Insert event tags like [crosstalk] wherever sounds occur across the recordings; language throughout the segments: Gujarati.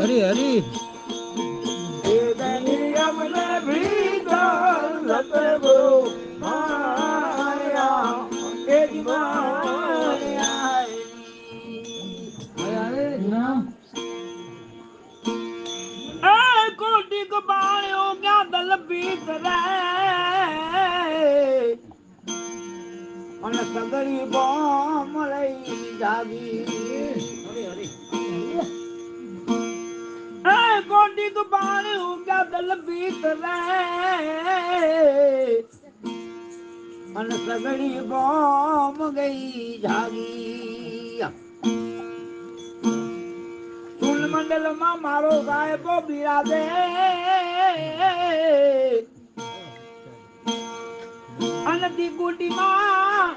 હરી હરી અને સગડી બોમ લઈ જાગી. કોટી તું પાણી ઉગ્યા દલ ભીતરે અને સગડી બોમ ગઈ જાગી. મંડળમાં મારો સાહેબો બિરાજે. અને દીકુટી માં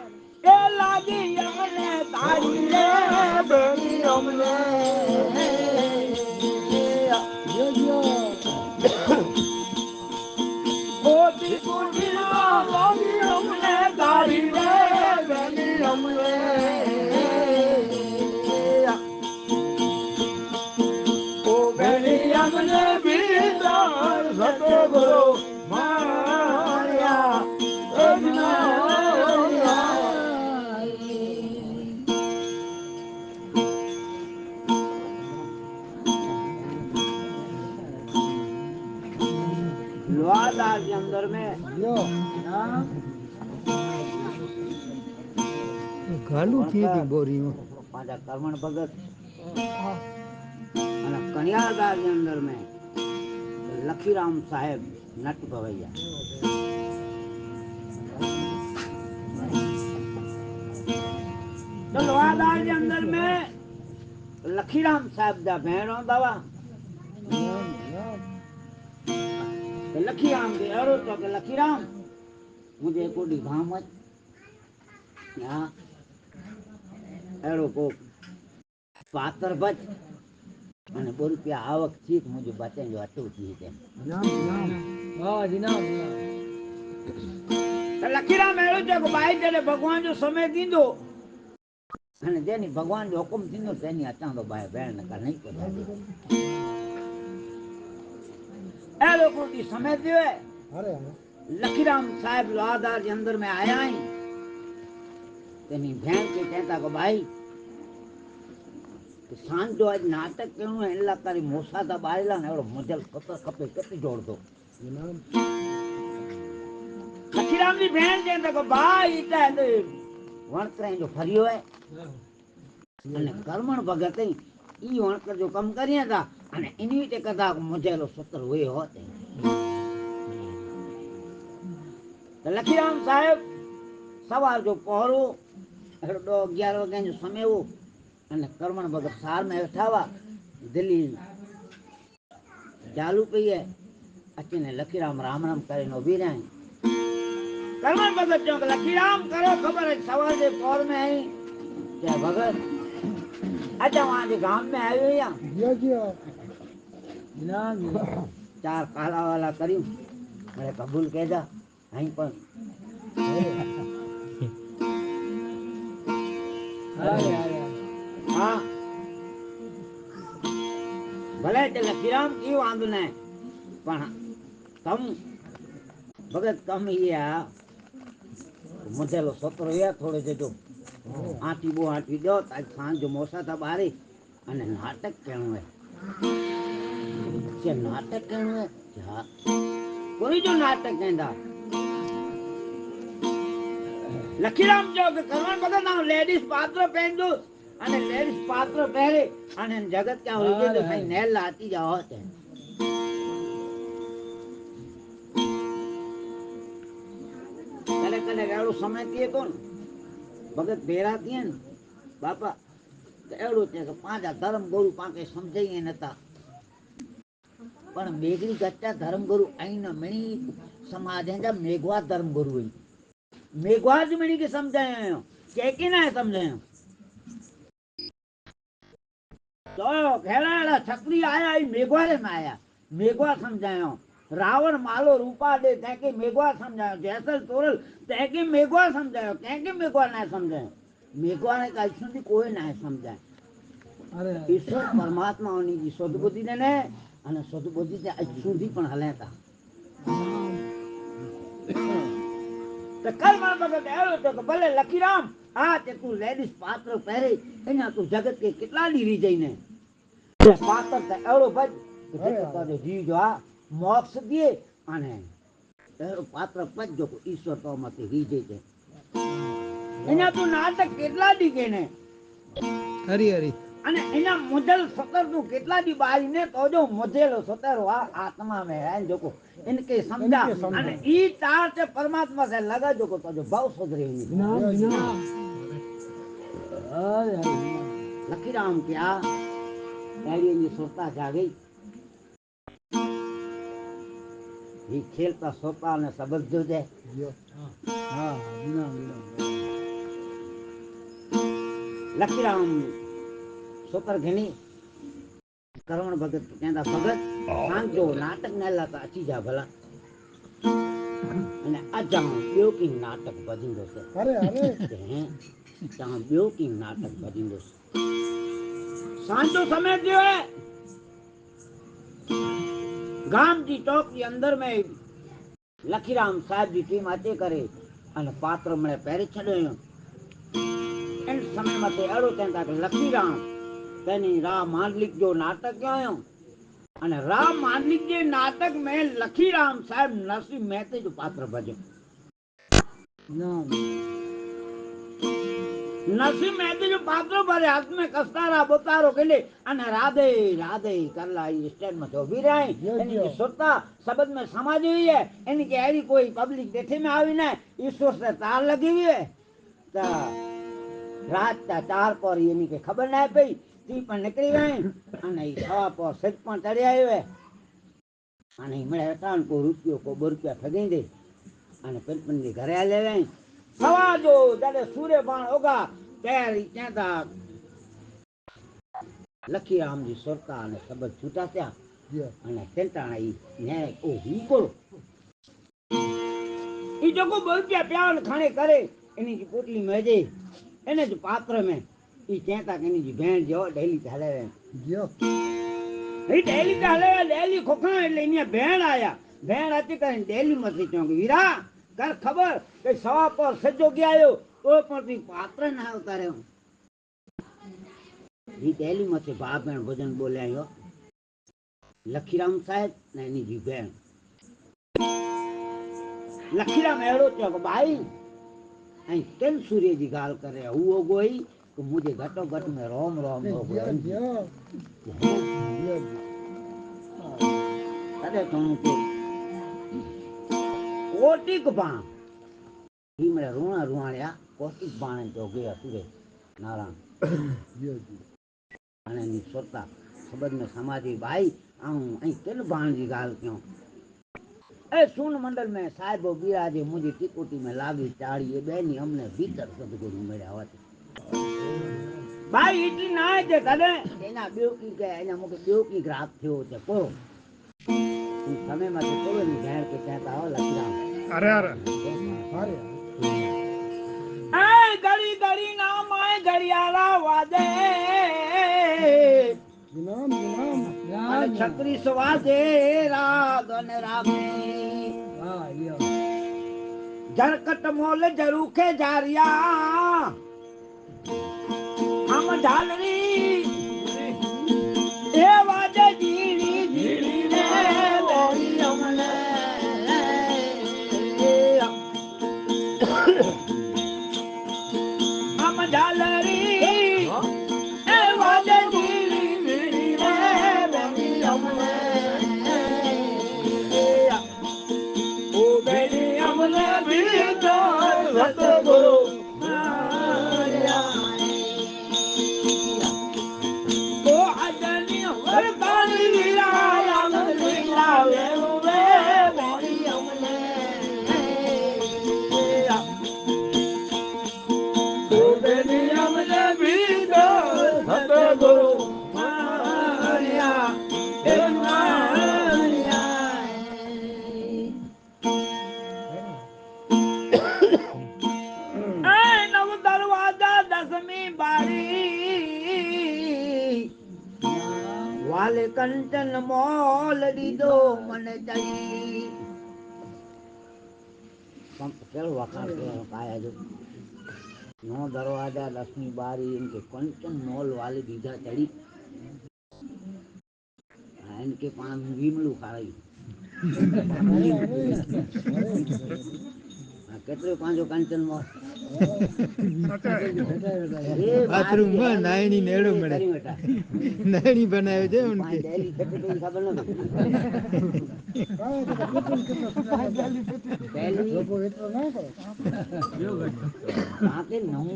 العادية أنا اتعلم باليوم ગાલું થઈ ગયું બોરીમાં पांचा कर्मण भगत અને કણિયાદાર ની અંદર में लखीराम साहेब नट भवैया तो लोहादार के अंदर में लखीराम साहब दा भेणो दवा तो लखीराम के अरो तो के लखीराम मुझे कोडी भामत यहाँ એડો કોક પાત્ર બચ અને બોલ રૂપિયા આવક થી મુજબ બચે જો હતું થી તેમ લખીરામ એડો છે કે ભાઈ તેને ભગવાન જો સમય દીધો અને જેની ભગવાન જો હુકમ દીધો તેની અચાંદો ભાઈ ભેણ નકર નહીં કરે એ લોકો સમય દેવે લખીરામ સાહેબ લાદાર જે અંદર મેં આયા અહીં તેની બહેન કે કહેતા કે ભાઈ સાંજો આજ નાટક કેવું એટલા તારી મોસાતા બારેલા ને એવડો મજલ કતર કપે કપી જોડતો. ખખીરામની બહેન કહેતા કે ભાઈ, ઈટા તો વણકરાઈ જો ફર્યો હે અને કર્મણ ભગત ઈ વણકર જો કામ કર્યા હતા, અને એની તે કથા મજેલો સતર હોય હોત. લખીરામ સાહેબ સવાર જો પહોરો ॾह अॻियारह वॻे जो समय हो अने कर्मण भगत सार में वेठा हुआ दिल्ली चालू पई आहे अचनि लखीराम राम राम करे नो बि रहिया कर्मण भगत चयो लखीराम करो ख़बर आहे सवाल जे पौर में आई चए भगत अॼु माँ जे गाम में आयो आहियाँ चार काला वाला करियूं હા. ભલે તે લખીરામ ઈ વાંધો ને પણ તમ ભગત તમ યા મધેલો સત્રો યા થોડો જજો આંટી બો આંટી દો આજ સાંજ મોસા તા બારી, અને નાટક કેણું હે કે નાટક કેણું હે. કોઈ જો નાટક કેંદા લખીરામ જો કે કરવણ ભગત ના લેડીઝ પાત્ર પહેરજો. અને લેડીઝ પાત્ર પહેરે અને જગત ક્યાં હોય તો ભાઈ નેલ લાતી જાઓ છે કલે કલે એવડું સમય થયે કોણ? ભગત ભેરા થયે ને બાપા તો એવડું છે કે પાંચ આ ધર્મ ગુરુ પાંકે સમજાઈ નતા. પણ મેઘરી ગચ્ચા ધર્મ ગુરુ આઈન મણી સમાજ મેઘવા ધર્મ ગુરુ હઈ मेघवाज मिणिगे सम्झायो कंहिंखे न आहे सम्झायो तो अहिड़ा अहिड़ा छकरी आया ऐं मेघवारे में आया। मेघवा सम्झायो रावण मालो रूपा ॾे तंहिंखे मेघवा सम्झायो जैसल तोरल तंहिंखे मेघवा सम्झायो कंहिंखे मेघवा न आहे मेघवा ने का ईश्वर कोई न आहे ईश्वर परमात्मा उन जी शुद्ध बुद्धि ॾिने अने शुद्ध बुद्धि ते अछूंदी पण हले था તા ભગત આવ્યો હતો કે ભલે લખીરામ આ તે તું લેડીઝ પાત્ર પહેરે એના તું જગત કે કેટલા લીરી જઈને. પાત્ર એવડો ભજ તો જીવ જો આ મોક્ષ દે અને એવડો પાત્ર પજજો ઈશ્વર તો માંથી રીજે છે એના તું નાટક કેટલા દી ને હરી હરી. અને એના મોઢેલ સતરનું કેટલા દી બારીને તો જો મોઢેલો સતર આ આત્મા મે હે જોકો. એને કે સમજા. અને ઈ તાર છે પરમાત્મા સે લગા જોકો તો જો ભાવ સુધરે ની લખીરામ કે આ ગાડીની સુરતા જાગી. ઈ ખેલતા સોતા ને સબજ જો દે હા લખીરામ छोकर घणी करण भगत चवंदा भगत तव्हांजो नाटक न लाइ त अची जा भला अने अॼु आउं ॿियो की नाटक भॼींदुसि तव्हां ॿियो की नाटक भॼींदुसि सांचो समय थियो है गाँव जी चौक जे अंदर में लखीराम साहिब जी टीम अचे करे अने पात्र में पहिरे छॾियो हुयो इन समय मथे अहिड़ो चवनि था की लखीराम तेनी राम मांडलिक जो नाटक कयो અને રામ માંડલિક જે નાટક में लखीराम साहिब नरसिंह मेहते जो पात्र भजो વિનામ નરસિંહ મહેતે જો પાત્રો ભરે હાથ में કસ્તારા બોતારો કેલે અને રાધે રાધે કરલા ई स्टैंड में तो भी रहे यो, यानी यो। कि सुरता शब्द में समाज हुई है यानी कि ऐसी कोई पब्लिक देखे में आवी ना ईश्वर से तार लगी हुई है तो रात ता चार पर यानी कि खबर ना पई થી પણ નીકળી જાય અને એ સવા પો સજ પણ ચડી આવે અને એમણે એકાવન કો રૂપિયો કો બો રૂપિયા ફગી દે. અને પેલપનની ઘરે આ લેવાય. સવા જો ત્યારે સૂર્ય પણ ઓગા ત્યારે ત્યાં તા લખી રામજી સોરતા અને સબજ છૂટા થયા. અને તેલટાણા ઈ ન્યાય ઓ હું કરો? ઈ જોકો બોલ કે પ્યાન ખાણે કરે એની જે પોટલી મેજે એને જ પાત્ર મેં એ કહેતા કે એની ભેણ જેવો ડેલી ચાલે ગયો એ ડેલી ચાલે ડેલી ખોખણ એટલે એની ભેણ આયા. ભેણ હતી કરીને ડેલી મસી ચોંક. વીરા કર ખબર? કે સવા પર સજો આવ્યો તો પણ તું પાત્ર ના આવતા રહ્યો. એ ડેલી મસી બા ભેણ ભજન બોલ્યા લખીરામ સાહેબ ને એની જી ભેણ. લખીરામ એડો ચોક. બાઈ અહીં કેમ સૂર્યજી ગાલ કરે? હું ગોઈ. तो मुझे घटो घट में रोम रोम हो गया अरे तुम तो के कोटिक बाण ही मेरा रोना रुआणया कोटिक बाण जो गया पूरे नारायण। हाणे जी। सोता सबद में समाधि भाई आऊँ ऐं किन बाण जी ॻाल्हि कयूं? ऐं सोन मंडल में साहिब बीरा जे मुंहिंजी टिकोटी में लाॻी चाढ़ी ॿियनि हमने भीतर सदगुरु मिलिया हुआ ભાઈ એટલી ના છે તને એના બેવકી કે એના મૂકે બેવકી ગ્રાહક થયો છે કોરો ઈ સમયમાંથી કોરો ની ભેણ કે કહેતા હો લખરામ અરે અરે અરે એ ગળી ગળી ના માય ઘડિયાળા વાદે વિનામ વિનામ અને છત્રીસ વાદે રાત અને રામે હા યો જરકટ મોલ જરૂખે જારિયા I'm a dollar. વખાણ કેળો કાયા જો નો દરવાજા દસમી બારી એમ કે કંચન મોલ વાલી દીધા ચડી. એમ કે પણ વીમળું ખારાયું આ [laughs] કેટલું પાંચો કાંચનમાં બાથરૂમમાં નાયણી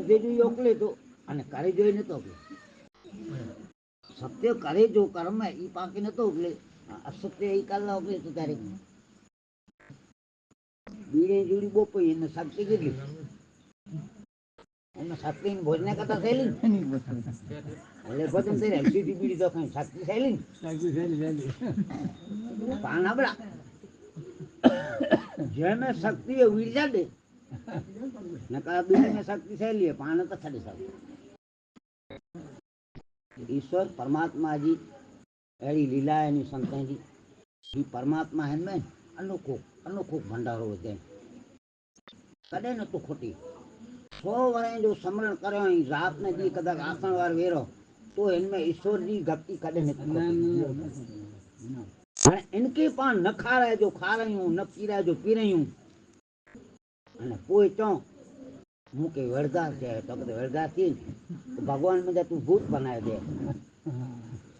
એટલો તો અને કરે જોઈ નતો સત્ય કરે જો કર્મ, ઈ પાકે નતો ઓકલે અસત્ય ઈ કાલના ઓકલે તો તારે. બીડે જોડી બોપો એને શક્તિ કેટલી શક્તિહીન ભોજન કરતા થયેલી એટલે ભોજન થઈને એલસીડી બીડી તો કઈ શક્તિ થયેલી શક્તિ થયેલી પાન આપડા. જેને શક્તિ એ વીરજા દે નકા બીડીને શક્તિ થયેલી પાન તો ખાલી શક્તિ ઈશ્વર પરમાત્માજી એડી લીલા એની સંતજી પરમાત્મા હેમે અનોખો અનોખો ભંડારો કદે નતું ખોટી. सोवण जो समरण करो ही रात में जी कदा आसन वार वेरो तो इनमें ईश्वर जी गति कदे न हाँ, इनके पान न खा रहे जो खा रही हूँ न पी रहे जो पी रही हूँ। पोइ चऊं मूंखे वरदास के तो त वरदास थी तो भगवान मुंहिंजा तू भूत बनाए दे।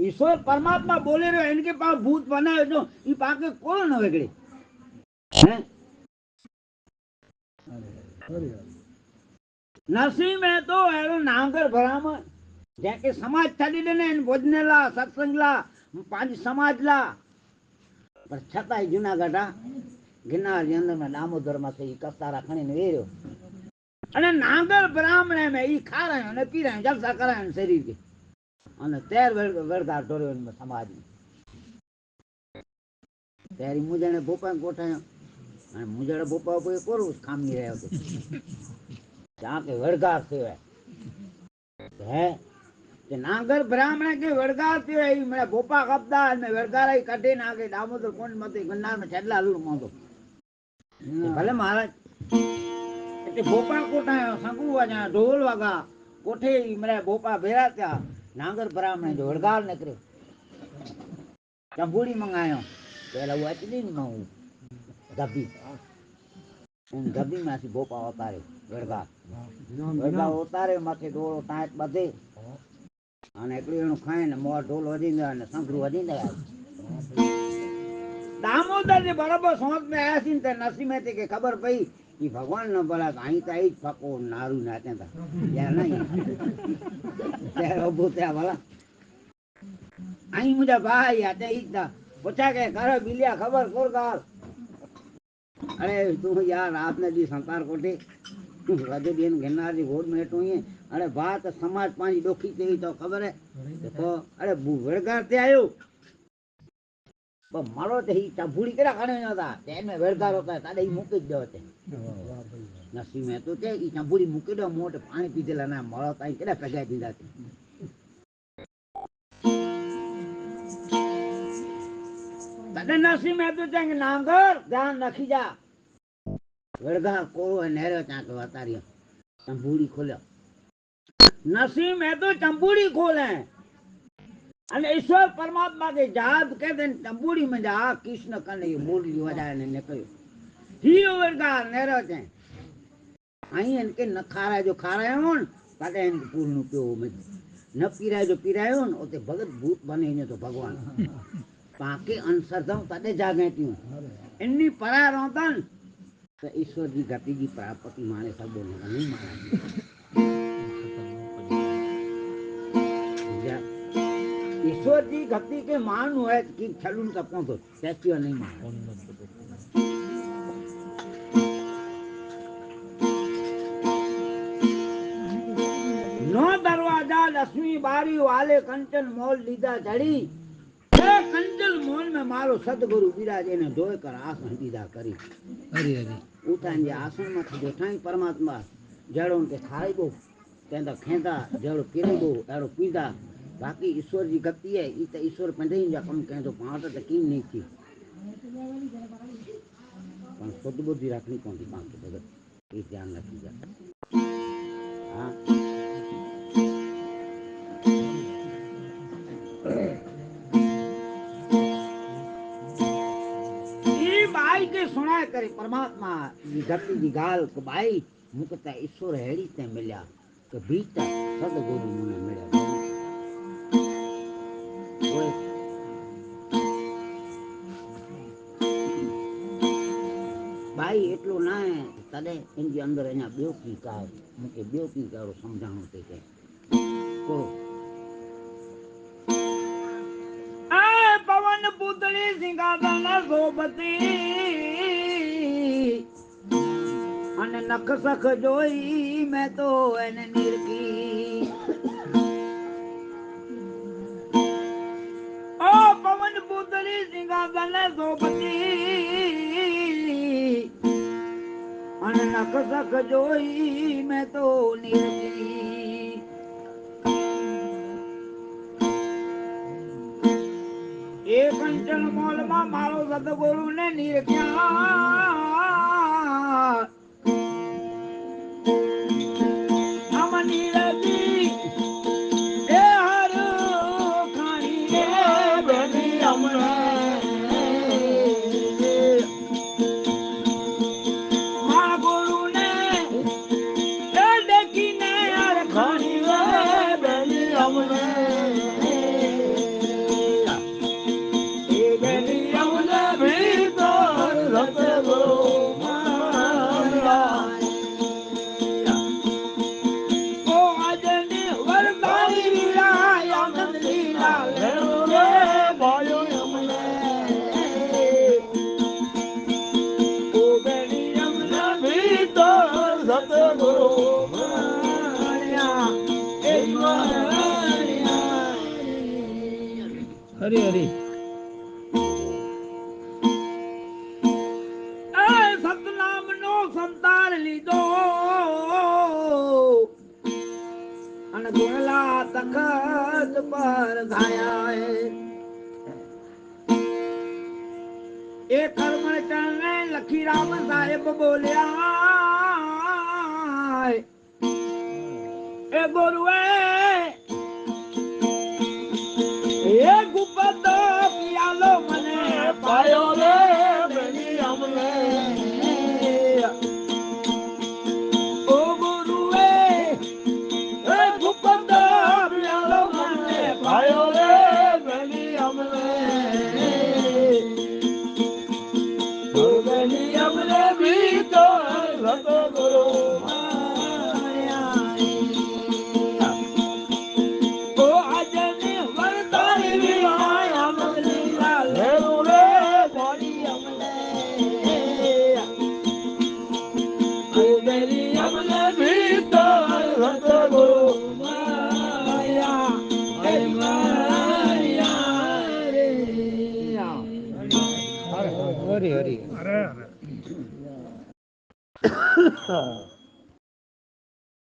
ईश्वर परमात्मा बोले रहियो इनके पास भूत बनाए ॾियो ही पाण हैं? अरे अरे। નરસિંહ મેં તો એનો નામકર ભરામાં જ્યાં કે સમાજ છાડી દે ને એને ભોજનેલા, સત્સંગલા, પાંચ સમાજલા. પણ છતાંય જુનાગઢ આ ગિરનારની અંદરમાં દામોદરમાં ઈ કસ્તારા ખણીને વેર્યો. અને નાંગર બ્રાહ્મણ મેં ઈ ખા રહ્યો અને પી રહ્યો જલસા કરાય શરીર અને તેર વેડગાર ઢોર્યો એમાં સમાજ ત્યારે મુજણે ભોપા ગોઠાયો. અને મુજણે ભોપા કોઈ કોરું ખામી રહ્યો હતો. ત્યાં કે વડગાર થયો હે? કે નાગર બ્રાહ્મણ કે વડગાર કહેવાય એ મને ભોપા કપદા અને વડગાર કાઢી નાખે, દામોદર કોણ મતે ગન્નારમાં છેલ્લા લૂર મોંધો. ભલે મહારાજ. એટલે ભોપા કોટા શંકુ વાજા, ઢોલ વાગા, કોઠે મને ભોપા ભેરા ત્યાં નાગર બ્રાહ્મણે જો વડગાર નીકળ્યો. ચંબુડી મંગાયો. પેલા વાંચી ને હું ગભી ગરમી માંથી ભોપા ઉતારે ગળગા ગળગા ઉતારે માથે ડોળો તાંત બધે. અને એકલું એનું ખાય ને મોર ઢોલ વધી ગયા અને સંઘરું વધી ગયા. દામોદર જે બરાબર સોંત મેં આવ્યા છે ને નસીબ હતી કે ખબર પડી એ ભગવાન નો ભલા અહીં તો અહીં જ ફકો નારું નાચે તા. ત્યાં નહીં. ત્યાં ઊભો ત્યાં ભલા. અહીં મુજા ભાઈ આ તે ઈજ તા. પૂછા કે કરો બિલિયા ખબર કોર ગાલ અરે તું યાર આપને દી સંતાર કોટી રાધે બેન ઘેનારી ઘોડ મેં ટુઈએ અરે વાત સમાજ પાણી ડોખી તેવી તો ખબર હે? તો અરે વડગાર તે આવ્યો પણ મારો તે ઈ ચંપુડી કેરા ખાને નતા તેને વેડગાર હતા તાડે ઈ મૂકી જ દો તે. નસી મેં તો તે ઈ ચંપુડી મૂકી દો મોટે પાણી પીધેલા ના મળો તાઈ કેડા પગાઈ દીધા તે. દાદા નરસિંહ મહેતા ત્યાં નાંગર? ધ્યાન નાખી જા. વડગા કોળો નેરો ત્યાં વતાર્યો. ચંપુડી ખોલ્યો નરસિંહ મહેતો ચંપુડી ખોલે. અને ઈશ્વર પરમાત્મા કે જાત કે દે ચંપુડી માં જા કૃષ્ણ કને બોલી વજાય ને ને કહ્યું. હીરો વડગા નેરો છે અહીં એમ કે ન ખારા જો ખારાયો હોય પાટે એમ પૂરનું પીવું ન પીરાય જો પીરાયો ને, ઓતે ભગત ભૂત બને તો ભગવાન. પાકે અનસરધમ તાતે જાગે ત્યું એની પરા રોતન તો ઈશ્વર જી ગતિ જી પ્રાપ્તિ માણે સબો ને નહીં માણે સમજ્યા? ईश्वर जी भक्ति के मान है कि छलुन कपो तो सच्ची नहीं मान નો દરવાજા લક્ષ્મી બારી વાલે કંચન મોલ લીધા ચડી અંજલ મોન મે મારો સદગુરુ બિરાજે ને ધોય કર આસન દીધા કરી હરી હરી ઉતાન જે આસન માંથી બેઠાઈ પરમાત્મા જડો કે ખાઈ ગો તેંદા ખેંદા જડો પીરી ગો એડો પીધા બાકી ઈશ્વર જી ગતિ હે ઈ તો ઈશ્વર પંડઈ જા કમ કહે તો પાંટ તો કી નહીં થી પણ સદબુદ્ધિ રાખની કોણ દી પાંચ ભગત એ ધ્યાન રાખી જા હા करे, परमात्मा जी धरती जी ॻाल्हि कबाई मूंखे ईश्वर अहिड़ी ते मिलिया, की बि सदगुरु मुने मिलिया। भाई, एटलो न आहे तॾहिं इन जे अंदरि अञा ॿियो की का मूंखे ॿियो की कहिड़ो सम्झाइणो थी पए पवन पुतली सिंगा सोबती। અને નખ સખ જોઈ મેં તો એને નિરખી ઓ પવન પુતળી સિંગાદન સોબતી અને નખ સખ જોઈ મેં તો નિરખી એ કંચન મોલમાં મારો સદગુરુ ને નિરખ્યા ha लखीराम साहिब बोलिया ब Tú venías, me Awesome.